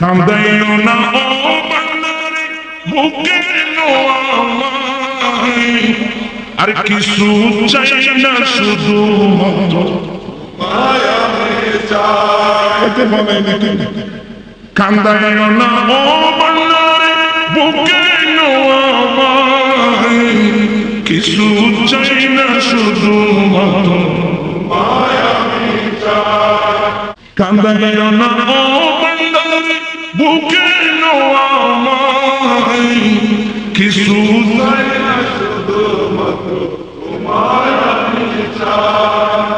কান্দাইও না ও বান্দারে, বুকে আর কিছু চাই না, শুধু কান্দাইও না ও বান্দারে, বুকে কিছু চাই না, শুধু কান্দাইও না ও বুকে নোয়ামাই কিছু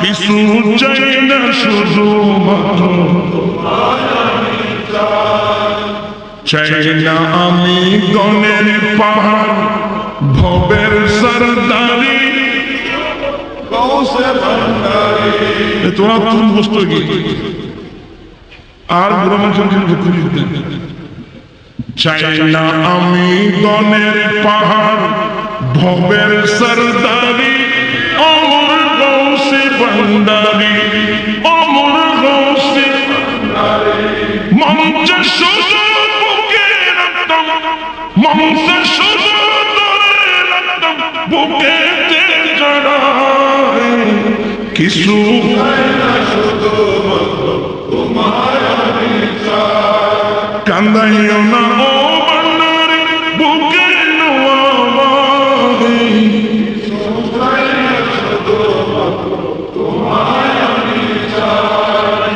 কিছু চাই না শুধু চাই। না আমি গণের পাহাড় ভবের সরদারি। তোরা তুমি বুঝতো কি? আর বুড়ো মানুষের কিন্তু খুঁজি চাই না আমি গণের পাহাড়, ভবের সরদারি, অমর গৌসে বন্দারি অমর গৌসে মঞ্চ শুধু বুকে মঞ্চ শুধু জড়ায়। কিছু কান্দাইও না ও বন্দারি বুকে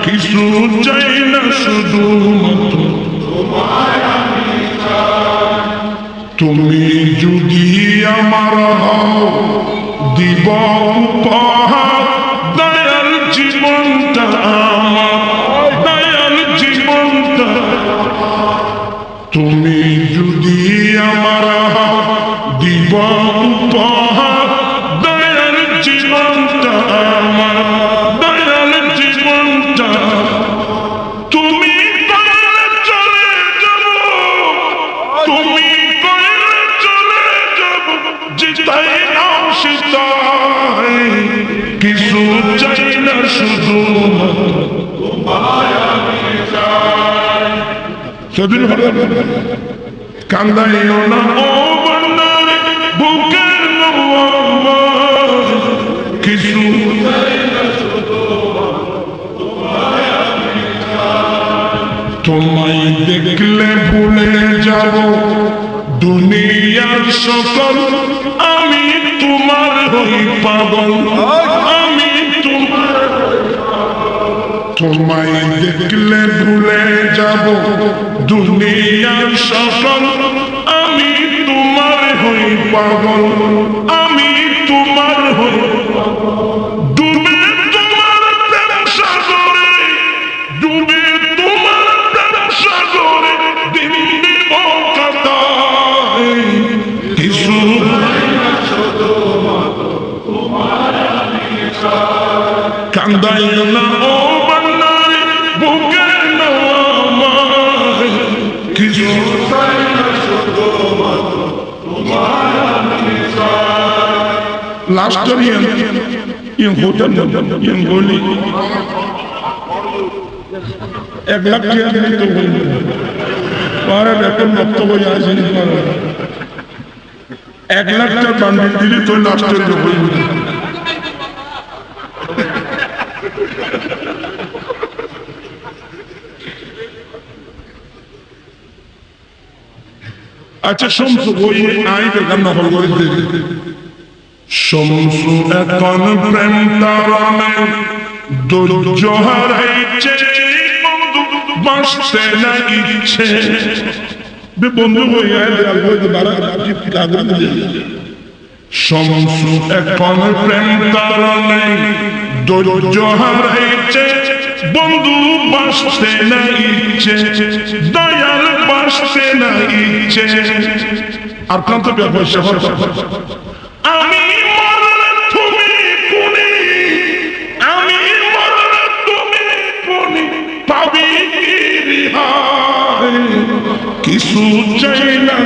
কিছু চাই না শুধু তুমি যদি আমার দিব উপহার উপহার দয়াল জীবনটা আমার দয়াল জীবনটা। তুমি চলে যাব, তুমি চলে যাব জিতাই নাও সীতাই কিছু চাই না শুধু সেদিন কান্দাইও না ও কিছু তোমায় দেখলে ভুলে যাব দুনিয়ার সকল। আমি তোমার হই পাগল। আমি তোমার তোমায় দেখলে ভুলে যাব দুনিয়ার সকল। আমি তোমার হই পাগল। আমি তোমার হই কান্দাই না ও বান্দারে বুকে কিছু লাস্ট ইয়ান ইয়ান হোটেল ইয়ান গলি এক লাখ টাকা দিলে তো বলব পারে এখন বক্তব্য আছে এক লাখ টাকা বান্ডিল দিলে তো লাস্টের লোক আচ্ছা সমসু বই আইতে কান্না হল করে দিবি সমসু এখন প্রেম হারাইছে, বন্ধু বাঁচতে না ইচ্ছে। বন্ধু বই আইতে আলবই বারা কাগজ দিয়ে সমসু এখন প্রেম তারণে ধৈর্য হারাইছে, বন্ধু না ইচ্ছে। দয়াল বাঁচতে না ইচ্ছে। প্রান্ত ব্যবসা আমি মরলে আমি মরলে তুমি কিছু চাই না।